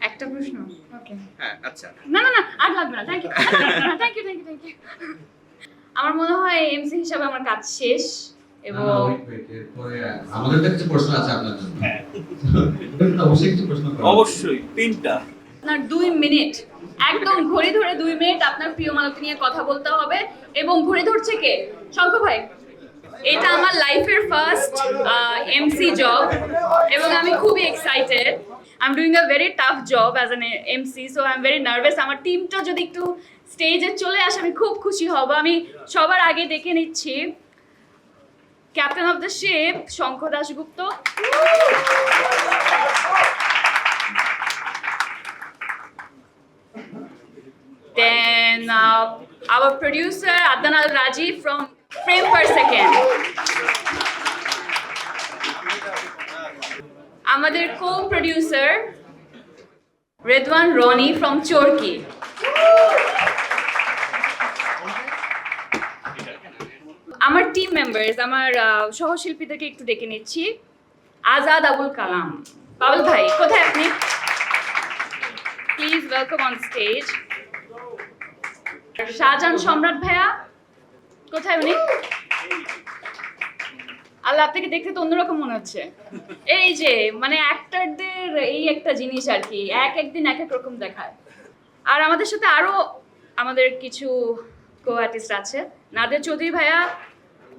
একটা প্রশ্ন? ওকে হ্যাঁ আচ্ছা। না না না আর লাগবে না thank you thank you thank you thank you আমার মনে হয় এমসি হিসাবে আমার কাজ শেষ এবং আমাদের তো কিছু প্রশ্ন আছে আপনার জন্য। অবশ্যই কিছু প্রশ্ন। অবশ্যই তিনটা। আপনার দুই মিনিট একদম ঘড়ি ধরে দুই মিনিট আপনার প্রিয় মালতী নিয়ে কথা বলতে হবে এবং ঘড়ি ধরছে কে? শঙ্খ ভাই এটা আমার লাইফের ফার্স্ট এমসি জব এবং আমি খুবই excited I am doing a very tough job as an MC so I am very nervous আমার টিমটা যদি একটু স্টেজে চলে আসে আমি খুব খুশি হব। আমি সবার আগে ডেকে নিচ্ছি captain of the ship Shankha Dasgupta. Then uh, our producer Adnan Al Raji from Frame. আমাদের co producer Redwan Rony from Chorki আমার টিম মেম্বার্স আমার সহশিল্পীদেরকে একটু ডেকে নিচ্ছি। আজাদ আবুল কালাম। পাবল ভাই, কোথায় আপনি? Please welcome on stage Shahjahan Samrat ভাইয়া, কোথায় উনি? আল্লাহ আপনাকে দেখতে তো অন্যরকম মনে হচ্ছে। এই যে মানে অ্যাক্টরদের এই একটা জিনিস আর কি এক একদিন এক এক রকম দেখায়। আর আমাদের সাথে আরও আমাদের কিছু কো আর্টিস্ট আছে নাদের চৌধুরী ভাইয়া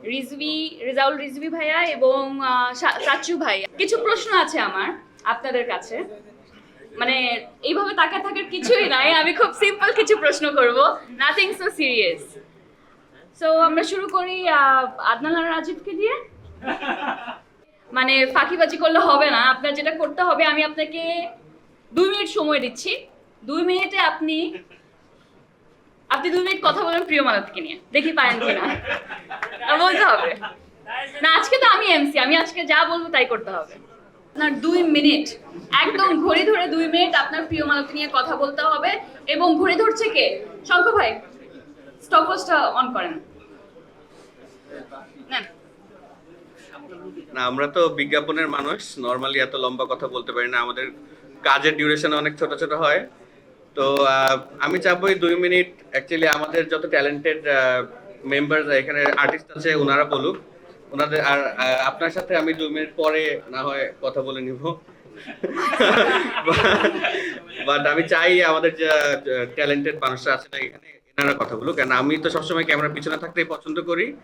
রিজভি রেজাউল রিজভি ভাইয়া এবং আহ, সা- চাচু ভাইয়া কিছু প্রশ্ন আছে আমার আপনাদের কাছে। মানে এইভাবে তাকায় থাকার কিছুই নাই আমি খুব সিম্পল কিছু প্রশ্ন করব। নাথিং সো সিরিয়াস সো আমরা শুরু করি আদনান রাজীবকে দিয়ে। মানে ফাঁকিবাজি করলে হবে না, আপনার যেটা করতে হবে, আমি আপনাকে দুই মিনিট সময় দিচ্ছি। দুই মিনিটে আপনি আপনি দুই মিনিট কথা বলেন প্রিয় মালতীকে নিয়ে। দেখি পারেন কিনা। বলতে হবে। না, আজকে তো আমি এমসি আমি আজকে যা বলব তাই করতে হবে। আপনার দুই মিনিট, একদম ঘড়ি ধরে দুই মিনিট আপনার প্রিয় মালতী নিয়ে কথা বলতে হবে। এবং ঘড়ি ধরছে কে? শঙ্খ ভাই স্টপওয়াচটা অন করেন। নেন। না, আমরা তো বিজ্ঞাপনের মানুষ। নর্মালি এত লম্বা কথা বলতে পারি না। আমাদের কাজের ডিউরেশন অনেক ছোট ছোট হয়। তো আমি চাবো এই দুই মিনিট। অ্যাকচুয়ালি আমাদের যত ট্যালেন্টেড মেম্বার এখানে আর্টিস্ট আছে ওনারা বলুক। ওনাদের আর আপনার সাথে আমি দুই মিনিট পরে না হয় কথা বলে নিব। বাট আমি চাই আমাদের যে ট্যালেন্টেড মানুষরা আছে না এখানে এনারা কথা বলুক কারণ আমি তো সবসময় ক্যামেরার পিছনে থাকতেই পছন্দ করি।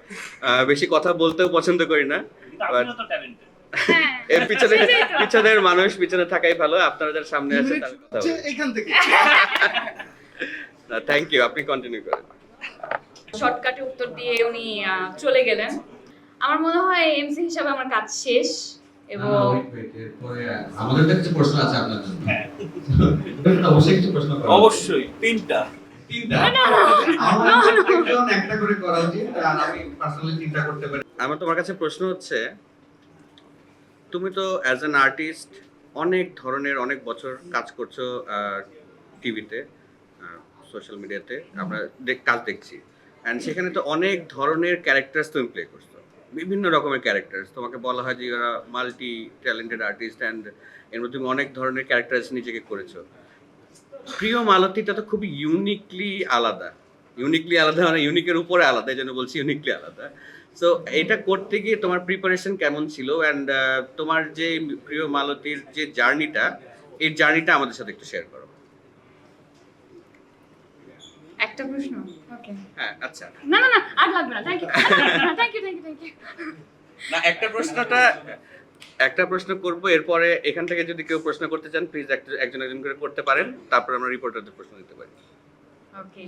বেশি কথা বলতেও পছন্দ করি না But- তো ট্যালেন্টেড হ্যাঁ। এর পিছনে পিছনের মানুষ পিছনে থাকাই ভালো আপনারা যারা সামনে আছে তাদের কথা এখান থেকে। থ্যাংক ইউ আপনি কন্টিনিউ করেন। শর্টকাটে উত্তর দিয়ে উনি আহ, চলে গেলেন। আমার মনে হয় এমসি হিসাবে আমার কাজ শেষ এবং না, আমাদের কিছু প্রশ্ন আছে আপনার জন্য। হ্যাঁ। অবশ্যই কিছু প্রশ্ন অবশ্যই তিনটা। না, না, না, আমার না, না। একজন একটা করে করা উচিত আর আমি পার্সোনালি চিন্তা করতে পারি। আমার তোমার কাছে প্রশ্ন হচ্ছে তুমি তো অ্যাজ অ্যান আর্টিস্ট অনেক ধরনের অনেক বছর কাজ করছ টিভিতে সোশ্যাল মিডিয়াতে আমরা দেখ- কাজ দেখছি। অ্যান্ড সেখানে তো অনেক ধরনের ক্যারেক্টার্স তুমি প্লে করছ। বিভিন্ন রকমের ক্যারেক্টার্স তোমাকে বলা হয় যে মাল্টি ট্যালেন্টেড আর্টিস্ট অ্যান্ড এর মধ্যে তুমি অনেক ধরনের ক্যারেক্টার্স নিজেকে করেছ। প্রিয় মালতীটা তো খুবই ইউনিকলি আলাদা। ইউনিকলি আলাদা মানে ইউনিকের উপরে আলাদা এই জন্য বলছি ইউনিকলি আলাদা। সো এটা করতে গিয়ে তোমার প্রিপারেশন কেমন ছিল? অ্যান্ড তোমার যে প্রিয় মালতীর যে জার্নিটা এই জার্নিটা আমাদের সাথে একটু শেয়ার করো। একটা প্রশ্ন? ওকে হ্যাঁ আচ্ছা। না না না আর লাগবে না। Thank you thank you thank you thank you না একটা প্রশ্নটা একটা প্রশ্ন করব, এরপরে এখান থেকে যদি কেউ প্রশ্ন করতে চান প্লিজ একজন একজন করে করতে পারেন, তারপর আমরা রিপোর্টারদের প্রশ্ন দিতে পারি। ওকে